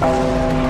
Música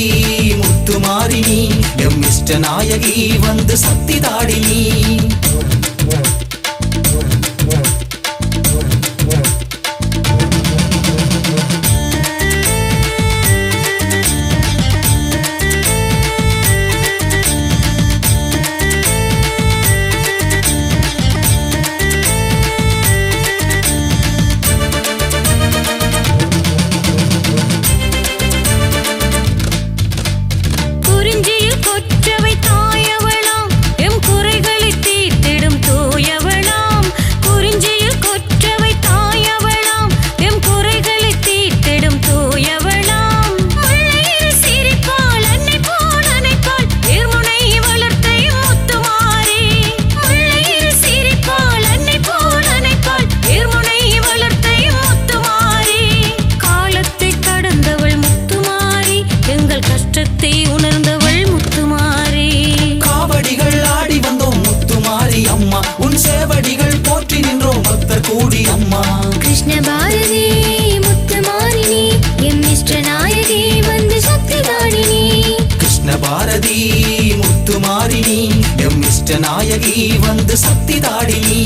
நாயகி முத்து மாறினி M இஷ்ட நாயகி வந்து சக்தி தாடினி. பாரதி முத்துமாரிணி எம் இஷ்ட நாயகி வந்து சக்தி தாடினி.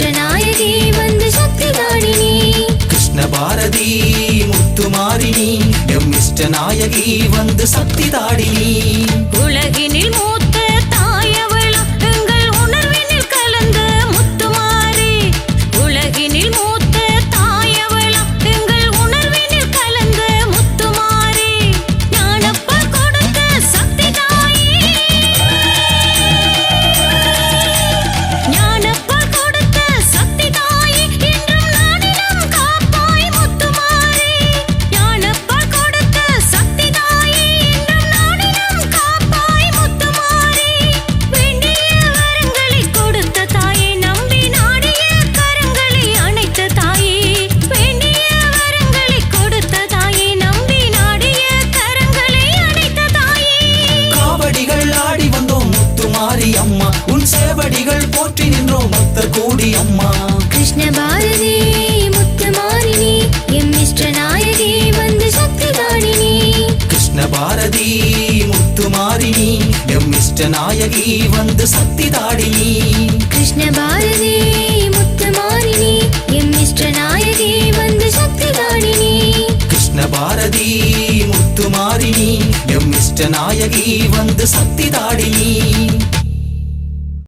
மாற்ற நாயகி வந்து சக்தி தாடினி கிருஷ்ண பாரதி முத்து எம் இஷ்ட நாயகி வந்து சக்தி தாடினி நாயகி வந்து சக்தி தாடினி கிருஷ்ண பாரதி முத்து மாறினி இஷ்ட நாயகி வந்து சக்தி தாடினி கிருஷ்ண பாரதி முத்து எம் இஷ்ட நாயகி வந்து சக்தி தாடினி